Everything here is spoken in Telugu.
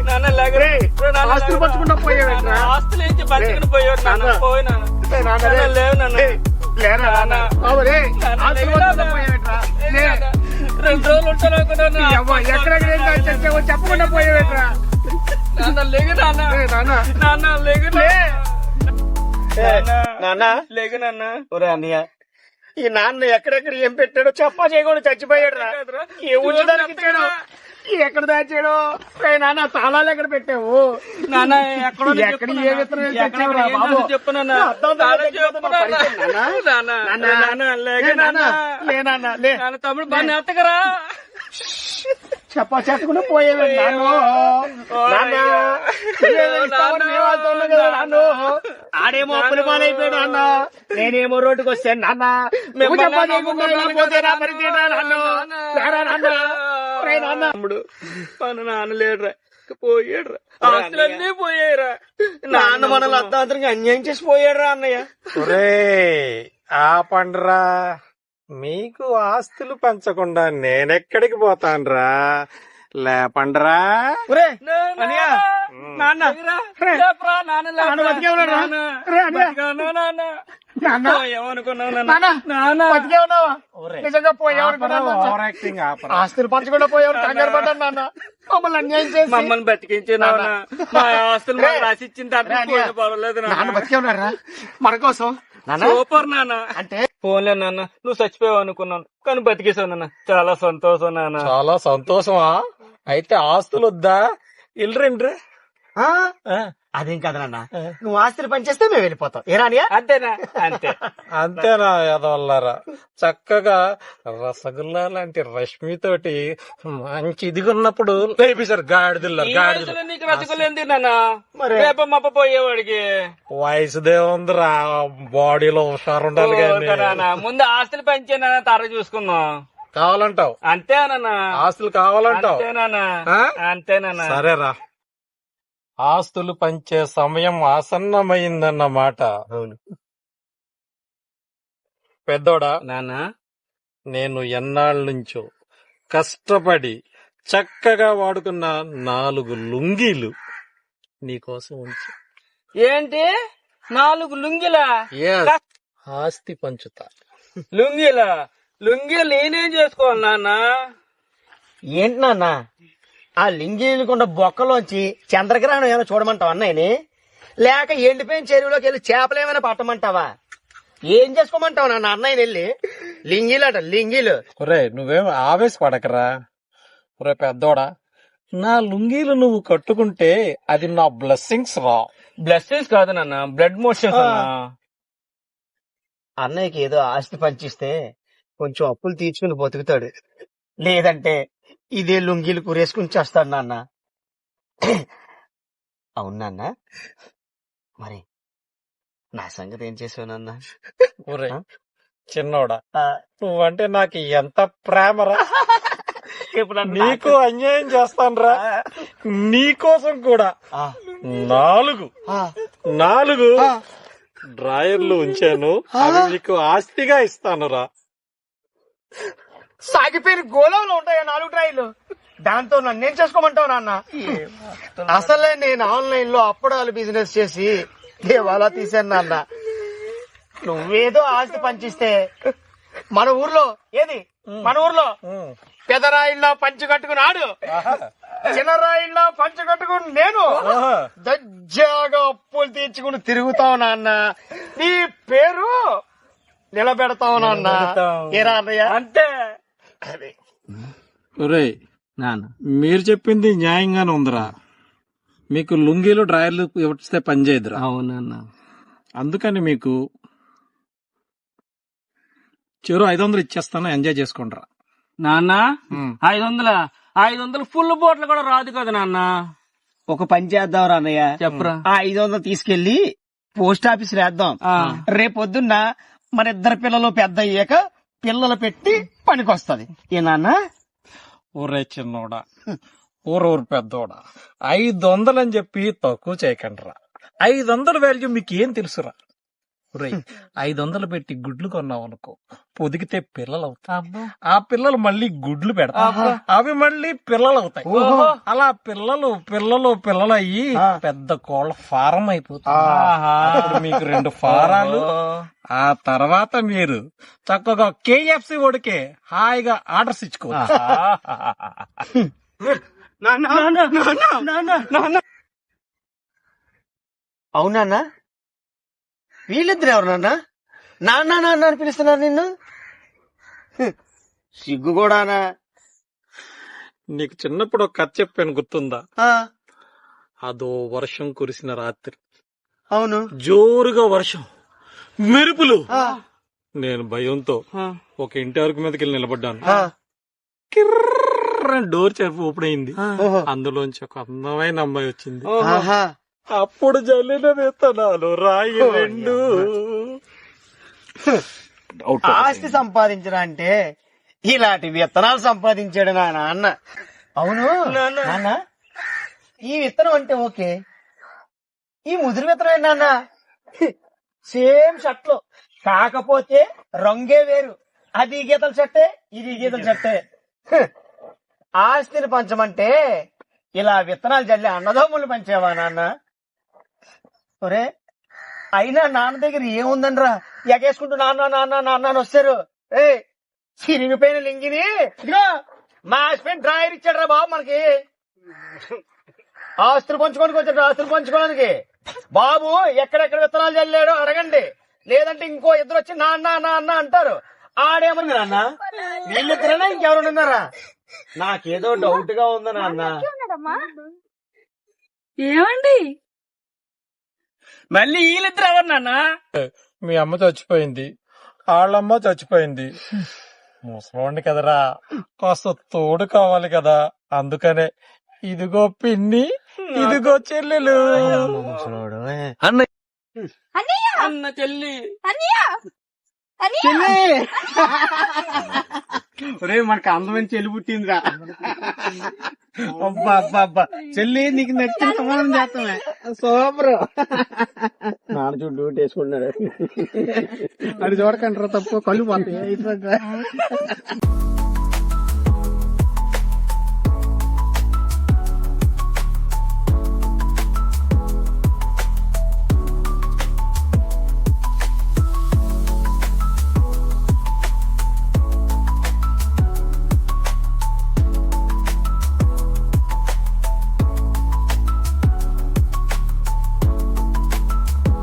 ఆస్తులు. పంచుకుంటా పోయావేంట్రా? ఆస్తులు ఏంటి పంచుకుని పోయాడు నాన్న. పోయి. లేవు నాన్న. లేరా ఆస్తులు పంచుకుంటా. పోయావేంట్రా? రెండు రోజులు ఉంటాను అనుకున్నాను. ఎక్కడెక్కడ చెప్పకుండా పోయావేంట్రా? నాన్న లేగు నాన్న రే, నాన్న. నాన్న లేగు లే. నాన్న. నాన్న లేగు నాన్న ఒరే అన్నయ్య ఈ నాన్న ఎక్కడెక్కడ ఏం పెట్టాడో చెప్పా చేయకుండా చచ్చిపోయాడు రా. ఏ ఈ ఎక్కడ దాచాడు? నాన్న తాళాలు ఎక్కడ పెట్టావు? నాన్న ఎక్కడో ఎక్కడ ఏ. విత్తనాలు తెచ్చావురా ఏం బాబు? చెప్పు నాన్న. నాన్న తమ్ముడు బాగా ఎత్తకరా? చెప్పా చెప్పకుండా పోయేవి నాన్న. మేము ఆడేమో అప్పుల పాలైపోయాడు నాన్న. నేనేమో రోడ్డుకి వస్తాను నాన్న. నువ్వు చెప్పా తమ్ముడు మన నాన్న లేడురా. పోయాడురా. ఆస్తులన్నీ పోయాయిరా నాన్న మనల్ని అర్ధాంతరంగా అన్యాయం చేసి పోయాడు రా అన్నయ్య. ఒరే ఆ పండ్రా మీకు ఆస్తులు పంచకుండా నేనెక్కడికి పోతాన్రా? లేపండ్రా. ఒరే నాన్న. నాన్న. నిజంగా ఆస్తులు పంచకుండా కంగారు పడ్డాను నాన్న. మమ్మల్ని అన్యాయం చేసి మమ్మల్ని. మా ఆస్తులు పర్వాలేదు నాన్న. బతికే ఉన్నారా మన కోసం. సూపర్ నాన్న. అంటే? ఫోన్లే నాన్న. నువ్వు చచ్చిపోయావు అనుకున్నాను. కానీ బతికేసావు నాన్న. చాలా సంతోషం నాన్న. చాలా సంతోషమా? అయితే ఆస్తులు వద్దా? ఇల్లండ్రా ఆ? అదేం కాదు నాన్న. నువ్వు ఆస్తులు పనిచేస్తే మేము వెళ్ళిపోతాం. ఏ రానియా అంతేనా? అంతే. అంతేనా ఎదవల్లారా చక్కగా రసగుల్లా లాంటి రష్మితోటి మంచి ఇదిగున్నప్పుడు లేపేశారు గాడిదిల్లా ఈ గాడిదలు వయసులో నీకు రసగులేంది నాన్న? మరి? రేప మప్ప పోయేవాడికి. వయసుదే ఉందిరా బాడీలో హుషారు ఉండాలి కానీ. ముందు ఆస్తులు పెంచే నాన్న తర చూసుకుందాం. కావాలంటావు. అంతేనా ఆస్తులు కావాలంటావు. అంతేనా? అంతేనా సరేరా. ఆస్తులు పంచే సమయం ఆసన్నమైందన్నమాట. అవును. పెద్దోడా నాన్న. నేను ఎన్నాళ్ళ నుంచో కష్టపడి చక్కగా వాడుకున్న నాలుగు లుంగీలు నీకోసం ఉంచు. ఏంటి? నాలుగు లుంగిలా? Yes, ఆస్తి పంచుతా. లుంగిలా? లుంగి నేనేం చేసుకోవాలి నాన్న? ఏంటి నాన్న? ఆ లింగిలకుండా బొక్కలోంచి చంద్రగ్రహణం ఏమైనా చూడమంటావా అన్నయ్యని? లేక ఎండిపోయిన చెరువులోకి వెళ్ళి చేపలు ఏమైనా పట్టమంటావా? ఏం చేసుకోమంటావు నాన్న? అన్నయ్యని వెళ్ళి లింగీలట లింగీలు. ఒరే నువ్వేం ఆవేశపడకరా? ఒరే పెద్దోడా నా లుంగీలు నువ్వు కట్టుకుంటే అది నా బ్లెస్సింగ్స్ రా. బ్లెస్సింగ్స్ కాదు నాన్న బ్లడ్ మోషన్స్ అన్న. అన్నయ్యకి ఏదో ఆస్తి పంచిస్తే కొంచెం అప్పులు తీర్చుకుని బతుకుతాడు. లేదంటే ఇదే లుంగీలు కురేసుకుని చేస్తాడు నాన్న. అవును నాన్న. మరి నా సంగతి ఏం చేసావు నాన్న? చిన్నోడా ఆ, నువ్వంటే నాకు ఎంత ప్రేమరా? ఇప్పుడు నీకు అన్యాయం చేస్తానురా. నీకోసం కూడా. నాలుగు. నాలుగు. డ్రాయర్లు ఉంచాను. అవి మీకు ఆస్తిగా ఇస్తానురా. సాగిపోయిన గోళంలో ఉంటాయి నాలుగు ట్రైలు దాంతో నన్ను ఏం చేసుకోమంటావు నాన్న? అసలే నేను ఆన్లైన్లో అప్పడాలు బిజినెస్ చేసి దేవాలా తీశాను నాన్న. నువ్వేదో ఆస్తి పంచిస్తే మన ఊర్లో ఏది? మన ఊర్లో. పెదరాయిల్లో పంచి కట్టుకున్నాడు. చిన్నరాయిల్లో పంచి కట్టుకుని నేను. దజ్జాగా అప్పులు తీర్చుకుని తిరుగుతావు నాన్న. నీ పేరు నిలబెడతావు నాన్న. ఏరా అన్నయ్య? అంతే. అదే ఒరేయ్ నాన్న మీరు చెప్పింది న్యాయంగానే ఉందిరా. మీకు లుంగీలు డ్రాయర్లు ఇస్తే పని చేయదురా. అవునన్న అందుకని మీకు చిరు ఐదు వందలు ఇచ్చేస్తాను ఎంజాయ్ చేసుకుంటారా నాన్న ఐదు వందల? ఐదు వందలు ఫుల్ బోట్లు కూడా రాదు కదా నాన్న. ఒక పని చేద్దాం రా అన్నయ్య. చెప్పరా. ఆ ఐదు వందలు తీసుకెళ్ళి పోస్ట్ ఆఫీస్ వేద్దాం. రేపొద్దున్న మన ఇద్దరు పిల్లలు పెద్ద అయ్యాక పిల్లలు పెట్టి పనికొస్తుంది. ఏనానా ఊరే చిన్నోడా. ఊరూరు పెద్దోడా. ఐదు వందలు అని చెప్పి తక్కువ చేయకండిరా. ఐదు వందల వాల్యూ మీకు ఏం తెలుసురా? ఒరేయ్, ఐదు వందలు పెట్టి గుడ్లు కొన్నావు అనుకో పొదిగితే పిల్లలు అవుతాయి ఆ పిల్లలు మళ్ళీ గుడ్లు పెడతాయి. అవి మళ్ళీ పిల్లలు అవుతాయి అలా పిల్లలు పిల్లలు పిల్లలు అయ్యి పెద్ద కోళ్ళ ఫారం అయిపోతుంది. మీకు రెండు ఫారాలు. ఆ తర్వాత మీరు చక్కగా కేఎఫ్సి ఒడికే హాయిగా ఆర్డర్స్ ఇచ్చుకోవచ్చు. అవునా వీళ్ళిద్దరు ఎవరు నాన్న? నాన్న నాన్న అని పిలుస్తున్నారు నిన్ను. సిగ్గు కూడానా నీకు చిన్నప్పుడు ఒక కథ చెప్పాను గుర్తుందా? ఆ, అదో వర్షం కురిసిన రాత్రి. అవును. జోరుగా వర్షం. మెరుపులు. ఆ, నేను భయంతో ఒక ఇంటి అరుగు మీదకి వెళ్ళి నిలబడ్డాను. ఆ, డోర్ చెప్పి ఓపెన్ అయింది. ఓహో. అందులోంచి ఒక అందమైన అమ్మాయి వచ్చింది. ఆహా. అప్పుడు జల్లిన విత్తనాలు రాయి రెండు. ఆస్తి సంపాదించడం అంటే ఇలాంటి విత్తనాలు సంపాదించాడు నా నాన్న అవును? నాన్న. ఈ విత్తనం అంటే ఓకే. ఈ ముదిరి విత్తనం నాన్న? సేమ్ షర్ట్లు. కాకపోతే రంగే వేరు. అది ఈ గీతల షర్టే ఇది ఈ గీతల షర్టే. ఆస్తిని పంచమంటే ఇలా విత్తనాలు చల్లి అన్నదమ్ములు పంచేవా నాన్న? ఒరే అయినా నాన్న దగ్గర ఏముందనరా ఎగేసుకుంటూ నాన్న నాన్న నాన్న అని వస్తారు. ఏ చిరిగిపోయిన లింగిని. ఇదిగో మా హస్బెండ్ డ్రాయర్ ఇచ్చాడు రా బాబు మనకి. ఆస్తులు పంచుకోనికి వచ్చాడు ఆస్తులు పంచుకోవడానికి. బాబు ఎక్కడెక్కడ విత్తనాలు చల్లాడో అడగండి. లేదంటే ఇంకో ఇద్దరు వచ్చి నాన్న నాన్న అంటారు. ఆడేమని నాన్న? వీళ్ళిద్దరేనా? ఇంకెవరు ఉన్నారా? నాకేదో డౌట్గా ఉంది నాన్న. ఏమండి? మళ్ళీ వీళ్ళిద్దరు ఎవరు నాన్న? మీ అమ్మ చచ్చిపోయింది. వాళ్ళమ్మ చచ్చిపోయింది. ముసలోండి కదరా. కాస్త తోడు కావాలి కదా. అందుకనే ఇదిగో పిన్ని ఇదిగో చెల్లెలు. అన్న అన్నయ్య! అన్న చెల్లి! అన్నయ్య! ఒరే మనకు అందమైన చెల్లి పుట్టిందిరా. అబ్బా అబ్బా అబ్బా. చెల్లి నీకు నచ్చిన సమాధానం చేస్తామే. సూపర్ నాన్న చూడు డ్యూటీ వేసుకుంటున్నాడు అది చూడకంటారా తప్పు కళ్ళు పోతాయి.